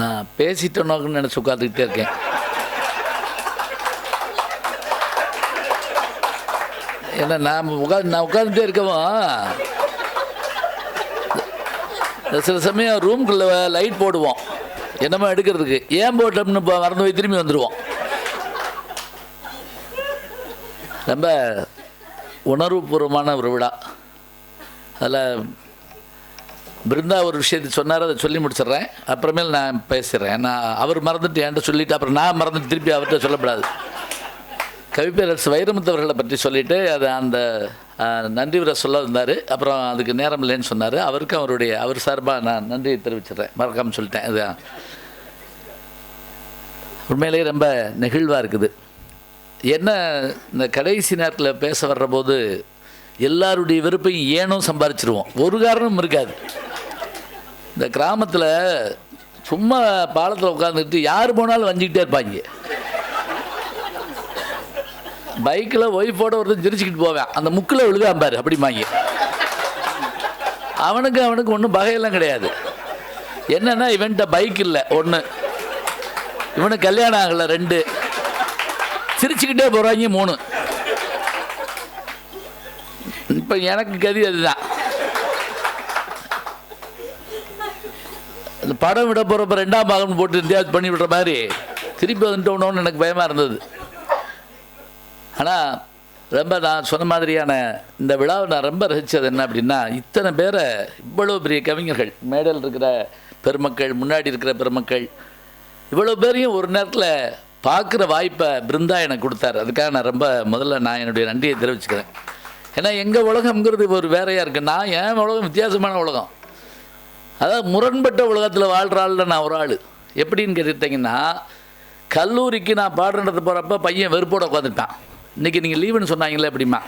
நான் பேசிட்டேனோன்னு நினச்சி உட்காந்துக்கிட்டே இருக்கேன். ஏன்னா நான் உட்காந்து நான் உட்காந்துட்டே இருக்கவும் சில சமயம் ரூம்குள்ளே லைட் போடுவோம். என்னமோ எடுக்கிறதுக்கு. ஏன் போட்டோம்னு இப்போ மறந்து போய் திரும்பி வந்துடுவோம் ரொம்ப உணர்வுபூர்வமான ஒரு விழா. அதில் பிருந்தா ஒரு விஷயத்தை சொன்னார் அதை சொல்லி முடிச்சிடுறேன். அப்புறமேல் நான் பேசுகிறேன் நான் அவர் மறந்துட்டு என்கிட்ட சொல்லிட்டு அப்புறம் நான் மறந்துட்டு திருப்பி அவர்கிட்ட சொல்லப்படாது. கவிப்பேரரசு வைரமுத்தவர்களை பற்றி சொல்லிவிட்டு அதை அந்த நன்றி உரை சொல்ல வந்தார். அப்புறம் அதுக்கு நேரம் இல்லைன்னு சொன்னார். அவருக்கும் அவருடைய அவர் சார்பாக நான் நன்றி தெரிவிச்சிடுறேன். மறக்காமல் சொல்லிட்டேன். இது உண்மையிலேயே ரொம்ப நெகிழ்வாக இருக்குது. என்ன இந்த கடைசி நேரத்தில் பேச வர்ற போது எல்லாருடைய விருப்பையும் ஏனும் சம்பாரிச்சிருவோம். ஒரு காரணமும் இருக்காது. இந்த கிராமத்தில் சும்மா பாலத்தில் உட்காந்துக்கிட்டு யார் போனாலும் வஞ்சிக்கிட்டே இருப்பாங்க. பைக்கில் ஒய்ஃபோட ஒருத்தன் சிரிச்சுக்கிட்டு போவேன். அந்த முக்கில் விழுதான் பாரு அப்படிம்பாங்க. அவனுக்கு அவனுக்கு ஒன்றும் பகையெல்லாம் கிடையாது. என்னென்னா இவன்கிட்ட பைக் இல்லை ஒன்று இவனுக்கு கல்யாணம் ஆகலை ரெண்டு. சிரிச்சுக்கிட்டே போகிறாங்க மூணு. இப்போ எனக்கு கதி அதுதான். படம் விட போகிறப்ப ரெண்டாம் பாகம் போட்டு இந்தியாவது பண்ணி விடுற மாதிரி திருப்பி வந்துட்டோன்னு எனக்கு பயமாக இருந்தது. ஆனால் ரொம்ப நான் சொன்ன மாதிரியான இந்த விழாவை நான் ரொம்ப ரசித்தது என்ன அப்படின்னா இத்தனை பேரை இவ்வளோ பெரிய கவிஞர்கள் மேடல் இருக்கிற பெருமக்கள் முன்னாடி இருக்கிற பெருமக்கள் இவ்வளோ பேரையும் ஒரு நேரத்தில் பார்க்குற வாய்ப்பை பிருந்தா எனக்கு கொடுத்தாரு. அதுக்காக நான் ரொம்ப முதல்ல நான் என்னுடைய நன்றியை தெரிவிச்சுக்கிறேன். ஏன்னா எங்கள் உலகம்ங்கிறது ஒரு வேறையாக இருக்குது நான் என் உலகம் வித்தியாசமான உலகம்? அதாவது முரண்பட்ட உலகத்தில் வாழ்கிற ஆளில் நான் ஒரு ஆள். எப்படின்னு கேட்டுட்டிங்கன்னா கல்லூரிக்கு நான் பாடம் நடத்த போகிறப்ப பையன் வெறுப்போடு உட்காந்துட்டான் இன்றைக்கி நீங்கள் லீவுன்னு சொன்னாங்களே அப்படிமா?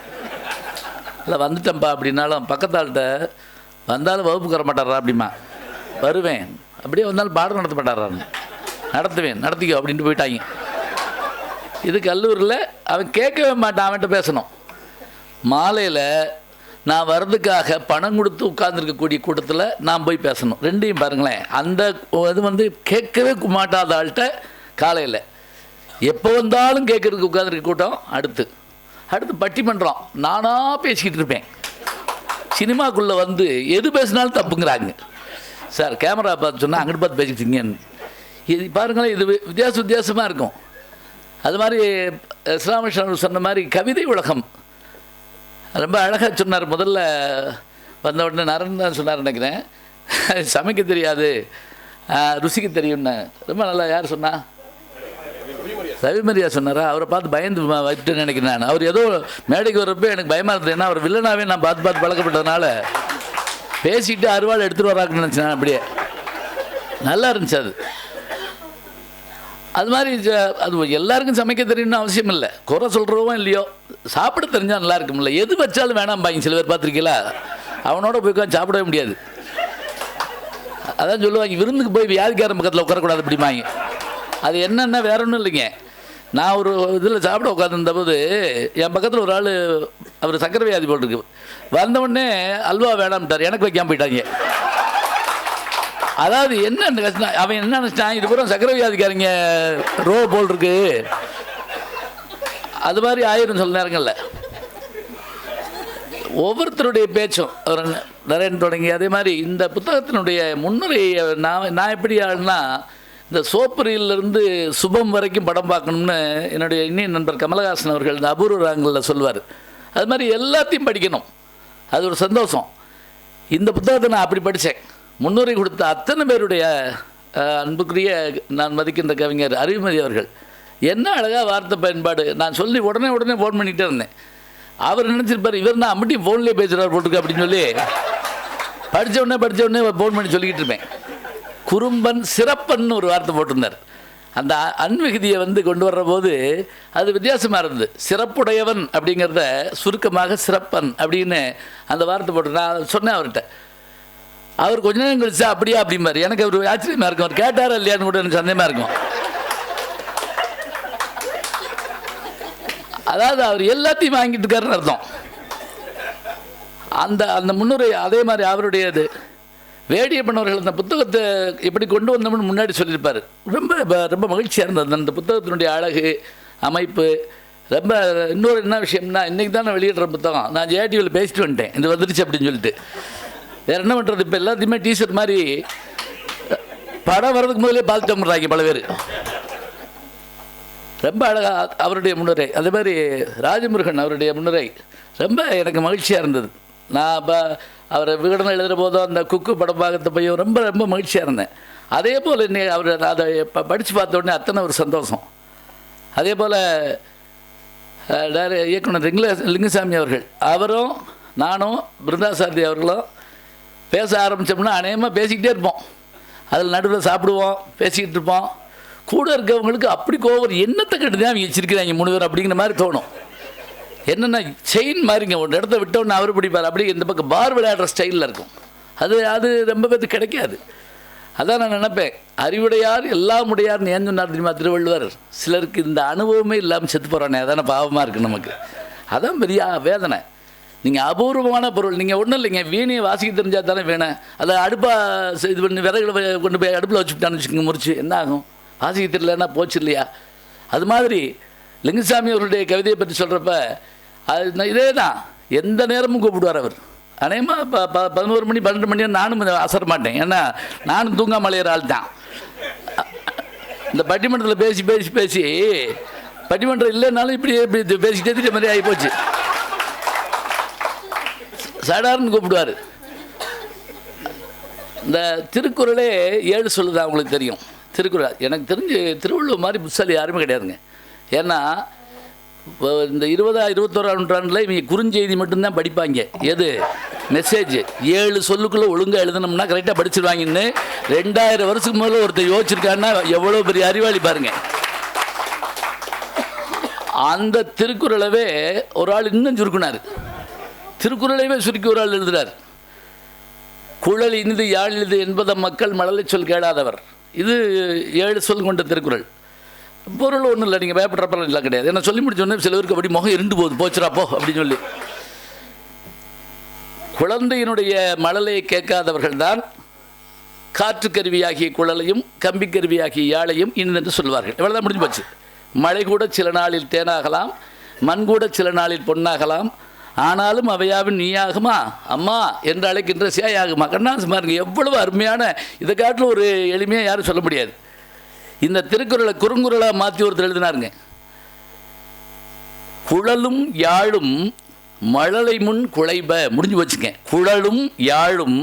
இல்லை வந்துட்டேன்ப்பா அப்படின்னாலும் பக்கத்தாள்கிட்ட வந்தாலும் வகுப்புக்கு வர மாட்டாரா அப்படிமா? வருவேன். அப்படியே வந்தாலும் பாடம் நடத்த மாட்டாரான்னு. நடத்துவேன் நடத்திக்கோ அப்படின்ட்டு போயிட்டாங்க. இது கல்லூரியில் அவன் கேட்கவே மாட்டான் அவன்கிட்ட பேசணும். மாலையில் நான் வர்றதுக்காக பணம் கொடுத்து உட்கார்ந்துருக்கக்கூடிய கூட்டத்தில் நான் போய் பேசணும். ரெண்டையும் பாருங்களேன். அந்த இது வந்து கேட்கவே மாட்டாத ஆள்கிட்ட காலையில். எப்போ வந்தாலும் கேட்குறதுக்கு உட்காந்துருக்க கூட்டம் அடுத்து. அடுத்து பட்டிமன்றம் நானாக பேசிக்கிட்டு இருப்பேன். சினிமாக்குள்ளே வந்து எது பேசினாலும் தப்புங்கிறாங்க. சார் கேமரா பார்த்து சொன்னால் அங்கிட்டு பார்த்து பேசிக்கிட்டீங்கன்னு இது பாருங்களேன் இது வித்தியாச வித்தியாசமாக இருக்கும். அது மாதிரி இஸ்லாமிஷன் சொன்ன மாதிரி கவிதை உலகம். ரொம்ப அழகாக சொன்னார். முதல்ல வந்த உடனே நரன் தான் சொன்னார் நினைக்கிறேன். சமைக்க தெரியாது. ருசிக்கு தெரியும்னு. ரொம்ப நல்லா யார் சொன்னா? ரவிமரியா சொன்னாரா? அவரை பார்த்து பயந்து வ- நினைக்கிறேன் நான். அவர் ஏதோ மேடைக்கு வரப்போ எனக்கு பயமாக இருந்தது. ஏன்னா அவர் வில்லனாவே நான் பார்த்து பார்த்து பழக்கப்பட்டதுனால பேசிட்டு அருவாள் எடுத்துகிட்டு வராங்கன்னு நினச்சேன் அப்படியே. நல்லா இருந்துச்சு அது. அது மாதிரி அது எல்லாருக்கும் சமைக்க தெரியும்னு அவசியம் இல்லை. குறை சொல்கிறவோ இல்லையோ. சாப்பிட தெரிஞ்சால் நல்லா இருக்கும்ல. எது வச்சாலும் வேணாம் பாங்க சில பேர் பார்த்துருக்கீங்களா? அவனோட போய் உட்காந்து சாப்பிடவே முடியாது. அதான் சொல்லுவாங்க விருந்துக்கு போய் வியாதிக்காரன் பக்கத்தில் உட்காரக்கூடாது அப்படிம்பாங்க அது என்னென்ன வேற ஒன்றும் இல்லைங்க. நான் ஒரு இதில் சாப்பிட உட்காந்துருந்தபோது என் பக்கத்தில் ஒரு ஆள் அவர் சக்கரை வியாதி போட்டிருக்கு. வந்த உடனே அல்வா வேணாம்ட்டார். எனக்கு வைக்காம போயிட்டாங்க. அதாவது என்ன கஷ்டம் அவன் என்ன நினச்சிட்டான் இது பூரா சக்கரை வியாதிக்காரங்க ரோ போல் இருக்கு அது மாதிரி ஆயிரும் சில நேரங்களில். ஒவ்வொருத்தருடைய பேச்சும் நரேன் தொடங்கி அதே மாதிரி இந்த புத்தகத்தினுடைய முன்னுரையை நான் நான் எப்படி ஆளுனா இந்த சோப்பரியிலிருந்து சுபம் வரைக்கும் படம் பார்க்கணும்னு என்னுடைய இன்னிய நண்பர் கமலஹாசன் அவர்கள் இந்த அபூர்வ ராங்கலில் சொல்வார். அது மாதிரி எல்லாத்தையும் படிக்கணும். அது ஒரு சந்தோஷம். இந்த புத்தகத்தை நான் அப்படி படித்தேன் முன்னுரை கொடுத்த அத்தனை பேருடைய அன்புக்குரிய நான் மதிக்கின்ற கவிஞர் அறிவுமதி அவர்கள். என்ன அழகாக வார்த்தை பயன்பாடு? நான் சொல்லி உடனே உடனே ஃபோன் பண்ணிகிட்டே இருந்தேன். அவர் நினச்சிருப்பார் இவர் நான் அம்மட்டி ஃபோன்லேயே பேசுகிறார் போட்டுருக்கு அப்படின்னு சொல்லி. படித்த உடனே படித்த உடனே ஃபோன் பண்ணி சொல்லிக்கிட்டு இருப்பேன். குறும்பன் சிறப்பன் ஒரு வார்த்தை போட்டிருந்தார். அந்த அ- அன்மிகுதியை வந்து கொண்டு வர்ற போது அது வித்தியாசமாக இருந்தது. சிறப்புடையவன் அப்படிங்கிறத சுருக்கமாக சிறப்பன் அப்படின்னு அந்த வார்த்தை போட்டு நான் சொன்னேன் அவர்கிட்ட. அவர் கொஞ்ச நேரம் கழிச்சா அப்படியா அப்படிம்பார். எனக்கு அவர் ஆச்சரியமாக இருக்கும். அவர் கேட்டாரா இல்லையான்னு கூட எனக்கு சந்தேகமாக இருக்கும். அதாவது அவர் எல்லாத்தையும் வாங்கிட்டு இருக்காருன்னு அர்த்தம். அந்த அந்த முன்னுரை அதே மாதிரி அவருடையது. வேடியப்பன் அவர்கள் அந்த புத்தகத்தை எப்படி கொண்டு வந்தோம்னு முன்னாடி சொல்லியிருப்பார். ரொம்ப ரொம்ப மகிழ்ச்சியாக இருந்தது. அந்த புத்தகத்தினுடைய அழகு அமைப்பு ரொம்ப இன்னொரு என்ன விஷயம்னா இன்றைக்கி தான் நான் வெளியிடுற புத்தகம். நான் ஜேடிவியில் பேசிட்டு வந்துட்டேன். இது வந்துருச்சு அப்படின்னு சொல்லிட்டு. வேறு என்ன பண்ணுறது இப்போ எல்லாத்தையுமே டிஷர்ட் மாதிரி படம் வர்றதுக்கு முதலே பார்த்துட்டு வந்துடுறாங்க பல பேர். ரொம்ப அழகாக அவருடைய முன்னுரை. அதே மாதிரி ராஜமுருகன் அவருடைய முன்னுரை ரொம்ப எனக்கு மகிழ்ச்சியாக இருந்தது. நான் இப்போ அவரை விகடனம் எழுதுகிற போதும் அந்த குக்கு படம் பார்க்கறது போய் ரொம்ப ரொம்ப மகிழ்ச்சியாக இருந்தேன். அதே போல் இன்னை அவர் அதை இப்போ படித்து பார்த்த உடனே அத்தனை ஒரு சந்தோஷம். அதே போல் இயக்குனர் லிங்க லிங்கசாமி அவர்கள் அவரும் நானும் பிருந்தாசாரதி அவர்களும் பேச ஆரம்பித்தோம்னா அநேகமாக பேசிக்கிட்டே இருப்போம். அதில் நடுவில் சாப்பிடுவோம் பேசிக்கிட்டு இருப்போம். கூட இருக்கவங்களுக்கு அப்படி கோவம் என்னத்தை கட்டு தான் அவங்க வச்சிருக்கிறாங்க மூணு பேர் அப்படிங்கிற மாதிரி தோணும். என்னென்னா செயின் மாதிரிங்க ஒரு இடத்த விட்டோன்னு அவர் பிடிப்பார். அப்படி இந்த பக்கம் பார் விளையாடுற ஸ்டைலில் இருக்கும். அது அது ரொம்ப பேருக்கு கிடைக்காது. அதான் நான் நினைப்பேன். அறிவுடையார் எல்லாம் உடையார்னு ஏன் சொன்னார் தெரியுமா திருவள்ளுவர்? சிலருக்கு இந்த அனுபவமே இல்லாமல் செத்து போகிறானே அதான பாவமாக இருக்குது நமக்கு. அதான் பெரிய வேதனை. நீங்கள் அபூர்வமான பொருள். நீங்கள் ஒன்றும் இல்லைங்க. வீணையை வாசிக்க தெரிஞ்சால் தானே வேணும் அதை அடுப்பாக இது பண்ணி விறகுல கொண்டு போய் அடுப்பில் வச்சுக்கிட்டான்னு வச்சுக்கோங்க முறிச்சு. என்ன ஆகும்? வாசிக்க தெரியலன்னா போச்சு இல்லையா? அது மாதிரி லிங்குசாமி அவருடைய கவிதையை பற்றி சொல்கிறப்ப அது இதே தான். எந்த நேரமும் கூப்பிடுவார் அவர். அநேகமாக ப ப பதினோரு மணி பன்னெண்டு மணி நானும் அசர மாட்டேன். ஏன்னா நானும் தூங்காம அலையிற ஆள் தான். இந்த பட்டிமன்றத்தில் பேசி பேசி பேசி பட்டிமன்றம் இல்லைனாலும் இப்படி இப்படி இது பேசிக்கிட்டே திட்ட மாதிரி ஆகி போச்சு. சடார்னு கூப்பிடுவார். இந்த திருக்குறளே ஏழு சொல்லுதான் உங்களுக்கு தெரியும். திருக்குறள். எனக்கு தெரிஞ்சு திருவள்ளுவர் மாதிரி புத்தாலி யாருமே கிடையாதுங்க. ஏன்னா இப்போ இந்த இருபதா இருபத்தோராம் நூற்றாண்டில் இவங்க குறுஞ்செய்தி மட்டும்தான் படிப்பாங்க. எது? மெசேஜ் ஏழு சொல்லுக்குள்ளே ஒழுங்காக எழுதணும்னா கரெக்டாக படிச்சிருவாங்கன்னு ரெண்டாயிரம் வருஷத்துக்கு முதல்ல ஒருத்தர் யோசிச்சிருக்காங்கன்னா எவ்வளோ பெரிய அறிவாளி பாருங்க. அந்த திருக்குறளவே ஒரு ஆள் இன்னும் சுருக்குனார். திருக்குறளையவே சுருக்கி ஒரு ஆள் எழுதுறார். குழல் இனிது யாழ் இது என்பதை மக்கள் மழலை சொல் கேளாதவர். இது ஏழு சொல் கொண்ட திருக்குறள். பொருள் ஒன்றும் இல்லை நீங்கள் பயப்படுறப்பெல்லாம் இல்லை கிடையாது. ஏன்னா சொல்லி முடிச்சோடனே சில பேருக்கு அப்படி முகம் இருண்டு போகுது. போச்சுரா போ அப்படின்னு சொல்லி. குழந்தையினுடைய மழலையை கேட்காதவர்கள் தான் காற்று கருவியாகிய குழலையும் கம்பி கருவியாகிய யாழையும் இன்னென்று சொல்வார்கள். இவ்வளோதான் முடிஞ்சு போச்சு. மழை கூட சில நாளில் தேனாகலாம் மண் கூட சில நாளில் பொன்னாகலாம் ஆனாலும் அவையாவின் நீயாகுமா? அம்மா என்று அழைக்கின்ற சேயாகுமா கண்ணாசு பாருங்க எவ்வளவு அருமையான இதை காட்டில் ஒரு எளிமையாக யாரும் சொல்ல முடியாது. இந்த திருக்குறளை குறுங்குறளாக மாற்றி ஒருத்தர் எழுதினாருங்க. குழலும் யாழும் மழலை முன் குழைப முடிஞ்சு வச்சுங்க குழலும் யாழும்